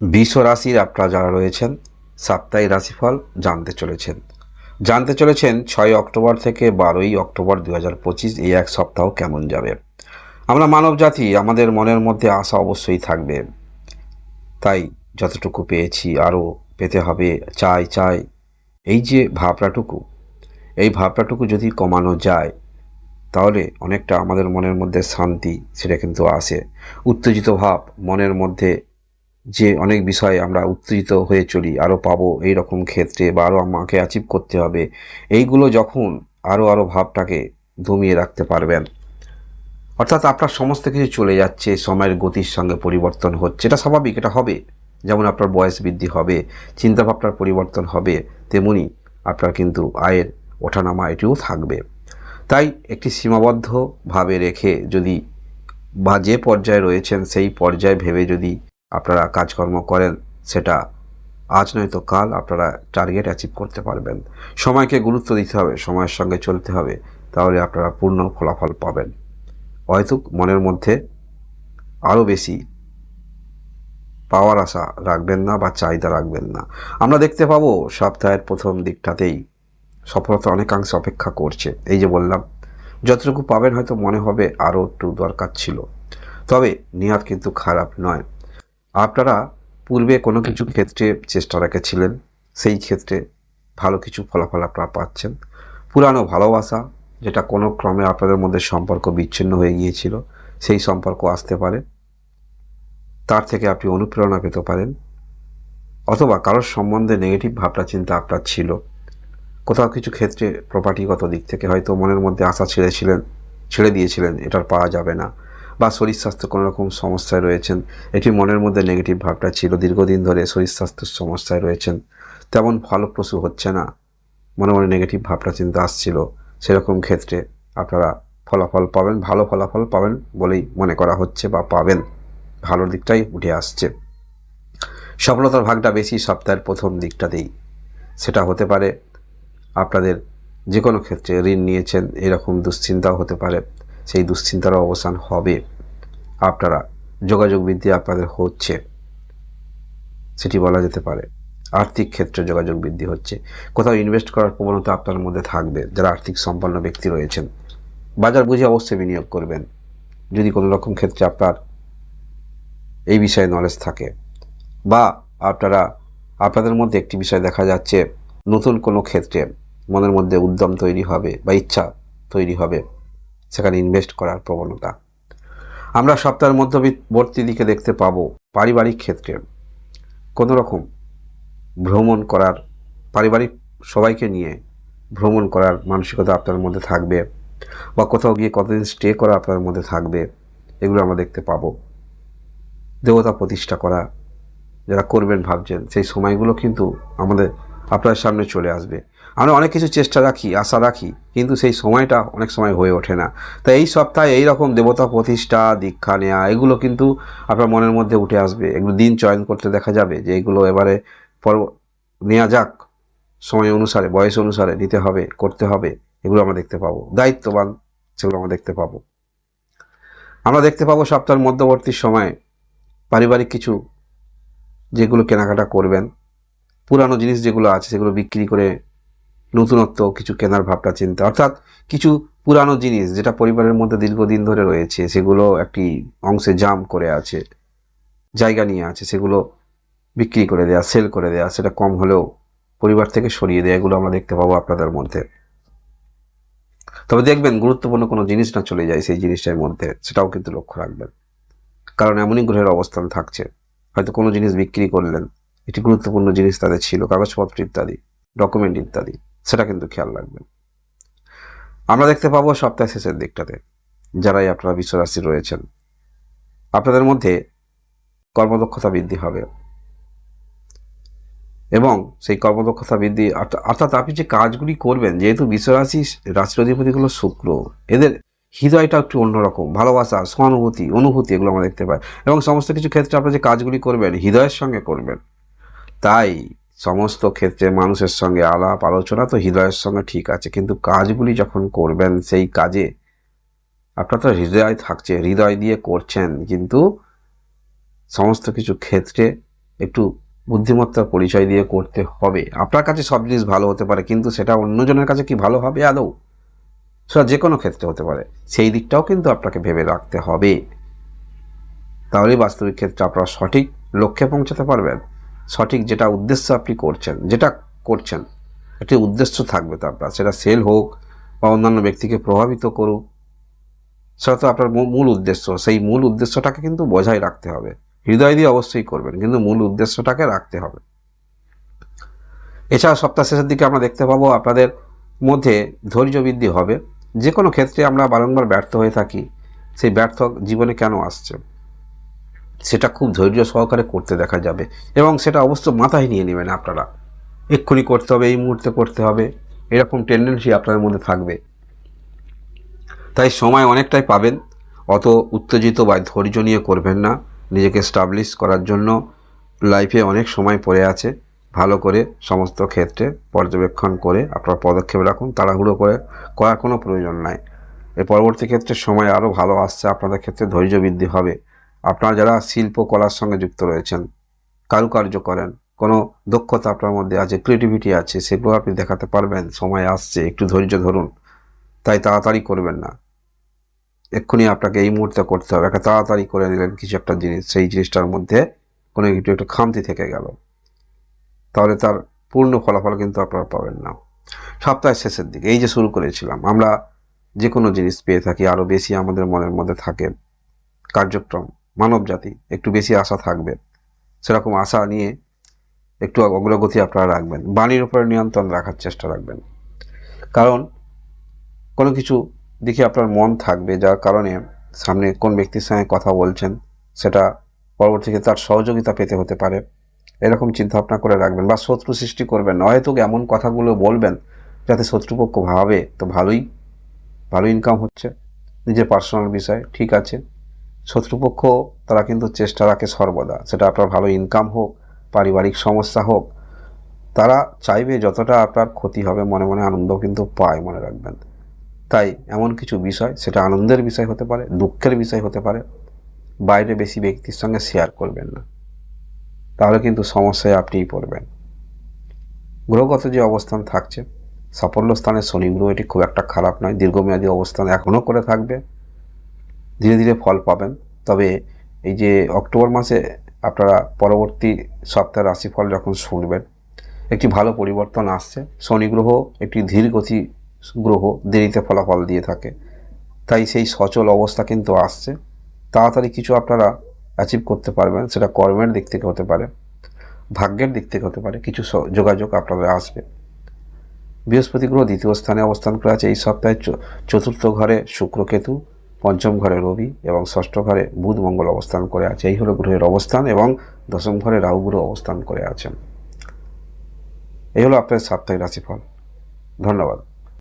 বিশ্ব রাশির আপনারা যারা রয়েছেন, সাপ্তাহিক রাশিফল জানতে চলেছেন। জানতে চলেছেন ছয় অক্টোবর থেকে বারোই অক্টোবর দু হাজার পঁচিশ এই এক সপ্তাহ কেমন যাবে। আমরা মানব জাতি আমাদের মনের মধ্যে আশা অবশ্যই থাকবে। তাই যতটুকু পেয়েছি আরও পেতে হবে, চাই চাই। এই যে ভাবনাটুকু, এই ভাবনাটুকু যদি কমানো যায়, তাহলে অনেকটা আমাদের মনের মধ্যে শান্তি, সেটা কিন্তু আসে। উত্তেজিত ভাব, মনের মধ্যে যে অনেক বিষয়ে আমরা উত্তেজিত হয়ে চলি আরও পাবো এই রকম ক্ষেত্রে বা আরও আমাকে অ্যাচিভ করতে হবে, এইগুলো যখন আরও আরও ভাবটাকে দমিয়ে রাখতে পারবেন। অর্থাৎ আপনার সমস্ত কিছু চলে যাচ্ছে, সময়ের গতির সঙ্গে পরিবর্তন হচ্ছে। এটা স্বাভাবিক, এটা হবে। যেমন আপনার বয়স বৃদ্ধি হবে, চিন্তাভাবনার পরিবর্তন হবে, তেমনি আপনার কিন্তু আয়ের ওঠানামা এটিও থাকবে। তাই একটি সীমাবদ্ধভাবে রেখে যদি বা যে পর্যায়ে রয়েছেন, সেই পর্যায়ে ভেবে যদি আপনারা কাজকর্ম করেন, সেটা আজ নয়তো কাল আপনারা টার্গেট অ্যাচিভ করতে পারবেন। সময়কে গুরুত্ব দিতে হবে, সময়ের সঙ্গে চলতে হবে, তাহলে আপনারা পূর্ণ ফলাফল পাবেন। হয়তো মনের মধ্যে আরও বেশি পাওয়ার আশা রাখবেন না বা চাহিদা রাখবেন না। আমরা দেখতে পাবো সপ্তাহের প্রথম দিকটাতেই সফলতা অনেকাংশে অপেক্ষা করছে। এই যে বললাম, যতটুকু পাবেন হয়তো মনে হবে আরও একটু দরকার ছিল। তবে নিহাত কিন্তু খারাপ নয়। আপনারা পূর্বে কোনো কিছু ক্ষেত্রে চেষ্টা রেখেছিলেন, সেই ক্ষেত্রে ভালো কিছু ফলাফল আপনারা পাচ্ছেন। পুরানো ভালোবাসা, যেটা কোনো ক্রমে আপনাদের মধ্যে সম্পর্ক বিচ্ছিন্ন হয়ে গিয়েছিল, সেই সম্পর্ক আসতে পারে। তার থেকে আপনি অনুপ্রেরণা পেতে পারেন। অথবা কারোর সম্বন্ধে নেগেটিভ ভাবনা, চিন্তা আপনার ছিল। কোথাও কিছু ক্ষেত্রে প্রপার্টিগত দিক থেকে হয়তো মনের মধ্যে আশা ছেড়েছিলেন, ছেড়ে দিয়েছিলেন, এটার পাওয়া যাবে না। বা শরীর স্বাস্থ্য কোনো রকম সমস্যায় রয়েছেন, এটি মনের মধ্যে নেগেটিভ ভাবটা ছিল। দীর্ঘদিন ধরে শরীর স্বাস্থ্যের সমস্যায় রয়েছেন। তেমন ফলপ্রসূ হচ্ছে না। মনে মনে নেগেটিভ ভাবটা চিন্তা আসছিল। সেরকম ক্ষেত্রে আপনারা ফলাফল পাবেন, ভালো ফলাফল পাবেন বলেই মনে করা হচ্ছে বা পাবেন। ভালো দিকটাই উঠে আসছে। সফলতার ভাগটা বেশি সপ্তাহের প্রথম দিকটাতেই। সেটা হতে পারে আপনাদের যে কোনো ক্ষেত্রে ঋণ নিয়েছেন, এরকম দুশ্চিন্তাও হতে পারে। সেই দুশ্চিন্তারও অবসান হবে। আপনারা যোগাযোগ বৃদ্ধি আপনাদের হচ্ছে। সেটি বলা যেতে পারে। আর্থিক ক্ষেত্রে যোগাযোগ বৃদ্ধি হচ্ছে। কোথাও ইনভেস্ট করার প্রবণতা আপনার মধ্যে থাকবে। যারা আর্থিক সম্পন্ন ব্যক্তি রয়েছেন, বাজার বুঝে অবশ্যই বিনিয়োগ করবেন। যদি কোনো রকম ক্ষেত্রে আপনার এই বিষয়ে নলেজ থাকে বা আপনারা, আপনাদের মধ্যে একটি বিষয় দেখা যাচ্ছে, নতুন কোনো ক্ষেত্রে মনের মধ্যে উদ্যম তৈরি হবে বা ইচ্ছা তৈরি হবে সেখানে ইনভেস্ট করার প্রবণতা। আমরা সপ্তাহের মধ্যবর্তী দিকে দেখতে পাব পারিবারিক ক্ষেত্রে কোনো রকম ভ্রমণ করার, পারিবারিক সবাইকে নিয়ে ভ্রমণ করার মানসিকতা আপনার মধ্যে থাকবে বা কোথাও গিয়ে কতদিন স্টে করা আপনার মধ্যে থাকবে, এগুলো আমরা দেখতে পাবো। দেবতা প্রতিষ্ঠা করা, যারা করবেন ভাবছেন, সেই সময়গুলো কিন্তু আমাদের আপনার সামনে চলে আসবে। আমরা অনেক কিছু চেষ্টা রাখি, আশা রাখি, কিন্তু সেই সময়টা অনেক সময় হয়ে ওঠে না। তাই এই সপ্তাহে এই রকম দেবতা প্রতিষ্ঠা, দীক্ষা নেওয়া এগুলো কিন্তু আপনার মনের মধ্যে উঠে আসবে। এগুলো দিন চয়ন করতে দেখা যাবে যে এগুলো এবারে পর নেওয়া যাক। সময় অনুসারে, বয়স অনুসারে নিতে হবে, করতে হবে, এগুলো আমরা দেখতে পাবো। দায়িত্ববান, সেগুলো আমরা দেখতে পাবো। আমরা দেখতে পাবো সপ্তাহের মধ্যবর্তী সময়ে পারিবারিক কিছু যেগুলো কেনাকাটা করবেন পুরানো জিনিস যেগুলো আছে, সেগুলো বিক্রি করে নতুনত্ব, কিছু কেনার ভাবটা চিন্তা, অর্থাৎ কিছু পুরানো জিনিস যেটা পরিবারের মধ্যে দীর্ঘদিন ধরে রয়েছে, সেগুলো একটি অংশে জাম করে আছে, জায়গা নিয়ে আছে, সেগুলো বিক্রি করে দেয়া, সেল করে দেয়া, সেটা কম হলেও পরিবার থেকে সরিয়ে দেয়া, এগুলো আমরা দেখতে পাবো আপনাদের মধ্যে। তবে দেখবেন, গুরুত্বপূর্ণ কোনো জিনিস না চলে যায় সেই জিনিসটার মধ্যে, সেটাও কিন্তু লক্ষ্য রাখবেন। কারণ এমনই গ্রহের অবস্থান থাকছে। হয়তো কোনো জিনিস বিক্রি করলেন এটি গুরুত্বপূর্ণ জিনিস তাদের ছিল, কাগজপত্র ইত্যাদি ডকুমেন্ট ইত্যাদি। সেটা কিন্তু খেয়াল রাখবেন। আমরা দেখতে পাবো সপ্তাহ শেষের দিকটাতে, যারাই আপনারা বিশ্বরাশি রয়েছেন। আপনাদের মধ্যে কর্মদক্ষতা বৃদ্ধি হবে। এবং সেই কর্মদক্ষতা বৃদ্ধি অর্থাৎ আপনি যে কাজগুলি করবেন, যেহেতু বিশ্বরাশি রাশির অধিপতিগুলো শুক্র, এদের হৃদয়টা একটু অন্যরকম, ভালোবাসা, সহানুভূতি, অনুভূতি এগুলো আমরা দেখতে পাই। এবং সমস্ত কিছু ক্ষেত্রে আপনি যে কাজগুলি করবেন, হৃদয়ের সঙ্গে করবেন। তাই সমস্ত ক্ষেত্রে মানুষের সঙ্গে আলাপ, আলোচনা তো হৃদয়ের সঙ্গে ঠিক আছে, কিন্তু কাজগুলি যখন করবেন, সেই কাজে আপনার তো হৃদয় থাকছে, হৃদয় দিয়ে করছেন, কিন্তু সমস্ত কিছু ক্ষেত্রে একটু বুদ্ধিমত্তার পরিচয় দিয়ে করতে হবে। আপনার কাছে সব জিনিস ভালো হতে পারে, কিন্তু সেটা অন্যজনের কাছে কি ভালো হবে আদৌ? সেটা যে কোনো ক্ষেত্রে হতে পারে। সেই দিকটাও কিন্তু আপনাকে ভেবে রাখতে হবে। তাহলেই বাস্তবিক ক্ষেত্রে আপনারা সঠিক লক্ষ্যে পৌঁছাতে পারবেন। সঠিক যেটা উদ্দেশ্য আপনি করছেন, যেটা করছেন একটি উদ্দেশ্য থাকবে তো আপনার সেটা সেল হোক বা অন্যান্য ব্যক্তিকে প্রভাবিত করুক, সেটা তো আপনার মূল উদ্দেশ্য। সেই মূল উদ্দেশ্যটাকে কিন্তু বজায় রাখতে হবে। হৃদয় দিয়ে অবশ্যই করবেন, কিন্তু মূল উদ্দেশ্যটাকে রাখতে হবে। এছাড়া সপ্তাহ শেষের দিকে আমরা দেখতে পাবো আপনাদের মধ্যে ধৈর্য বৃদ্ধি হবে। যে কোনো ক্ষেত্রে আমরা বারংবার ব্যর্থ হয়ে থাকি। সেই ব্যর্থ জীবনে কেন আসছে সেটা খুব ধৈর্য সহকারে করতে দেখা যাবে। এবং সেটা অবশ্য মাথায় নিয়ে নেবেন আপনারা। এক্ষুনি করতে হবে, এই মুহূর্তে করতে হবে। এরকম টেন্ডেন্সি আপনাদের মধ্যে থাকবে। তাই সময় অনেকটাই পাবেন। অত উত্তেজিত বা ধৈর্য নিয়ে করবেন না। নিজেকে স্টাবলিশ করার জন্য লাইফে অনেক সময় পড়ে আছে। ভালো করে সমস্ত ক্ষেত্রে পর্যবেক্ষণ করে আপনার পদক্ষেপ রাখুন, তাড়াহুড়ো করে করার কোনো প্রয়োজন নাই। এর পরবর্তী ক্ষেত্রে সময় আরও ভালো আসছে। আপনাদের ক্ষেত্রে ধৈর্য বৃদ্ধি হবে। আপনারা যারা শিল্প কলার সঙ্গে যুক্ত রয়েছেন, কারুকার্য করেন, কোনো দক্ষতা আপনার মধ্যে আছে ক্রিয়েটিভিটি আছে, সেগুলো আপনি দেখাতে পারবেন, সময় আসছে, একটু ধৈর্য ধরুন, তাই তাড়াতাড়ি করবেন না। এক্ষুনি আপনাকে এই মুহূর্তে করতে হবে, একটা তাড়াতাড়ি করে নিলেন কিছু একটা জিনিস, সেই জিনিসটার মধ্যে কোনো একটু একটু খামতি থেকে গেল। তাহলে তার পূর্ণ ফলাফল কিন্তু আপনারা পাবেন না। সপ্তাহের শেষের দিকে, এই যে শুরু করেছিলাম, আমরা যে কোনো জিনিস পেয়ে থাকি আরও বেশি আমাদের মনের মধ্যে থাকে কার্যক্রম। মানব জাতি, একটু বেশি আশা থাকবে। সেরকম আশা নিয়ে একটু অগ্রগতি আপনারা রাখবেন। বাণীর উপরে নিয়ন্ত্রণ রাখার চেষ্টা রাখবেন। কারণ কোনো কিছু দিকে আপনার মন থাকবে, যার কারণে সামনে কোন ব্যক্তির সঙ্গে কথা বলছেন, সেটা পরবর্তীতে তার সহযোগিতা পেতে হতে পারে। এরকম চিন্তাভাবনা করে রাখবেন বা শত্রু সৃষ্টি করবেন। না হয়তো এমন কথাগুলো বলবেন যাতে শত্রুপক্ষ ভাবে, তো ভালোই, ভালো ইনকাম হচ্ছে। নিজের পার্সোনাল বিষয়, ঠিক আছে। শত্রুপক্ষ, তারা কিন্তু চেষ্টা রাখে সর্বদা। সেটা আপনার ভালো ইনকাম হোক, পারিবারিক সমস্যা হোক, তারা চাইবে যতটা আপনার ক্ষতি হবে, মনে মনে আনন্দ কিন্তু পায়, মনে রাখবেন। তাই এমন কিছু বিষয়, সেটা আনন্দের বিষয় হতে পারে, দুঃখের বিষয় হতে পারে, বাইরে বেশি ব্যক্তির সঙ্গে শেয়ার করবেন না। তাহলে কিন্তু সমস্যায় আপনিই পড়বেন। গ্রহগত যে অবস্থান থাকছে, সাফল্য স্থানে শনি গ্রহ, এটি খুব একটা খারাপ নয়, দীর্ঘমেয়াদী অবস্থান এখনও করে থাকবে। ধীরে ধীরে ফল পাবেন। তবে এই যে অক্টোবর মাসে আপনারা পরবর্তী সপ্তাহের রাশিফল যখন শুনবেন, একটি ভালো পরিবর্তন আসছে। শনি গ্রহ একটি ধীর গতি গ্রহ, দেরিতে ফলাফল দিয়ে থাকে। তাই সেই সচল অবস্থা কিন্তু আসছে। তাড়াতাড়ি কিছু আপনারা অ্যাচিভ করতে পারবেন, সেটা কর্মের দিক থেকে হতে পারে, ভাগ্যের দিক থেকে হতে পারে, কিছু যোগাযোগ আপনাদের আসবে। বৃহস্পতি গ্রহ দ্বিতীয় স্থানে অবস্থান করে আছে এই সপ্তাহে চতুর্থ ঘরে শুক্রকেতু পঞ্চম ঘরে রবি এবং ষষ্ঠ ঘরে বুধ মঙ্গল অবস্থান করে আছে। এই হলো গ্রহের অবস্থান এবং দশম ঘরে রাহু অবস্থান করে আছেন। এই হলো আপনার সাপ্তাহিক রাশিফল। ধন্যবাদ।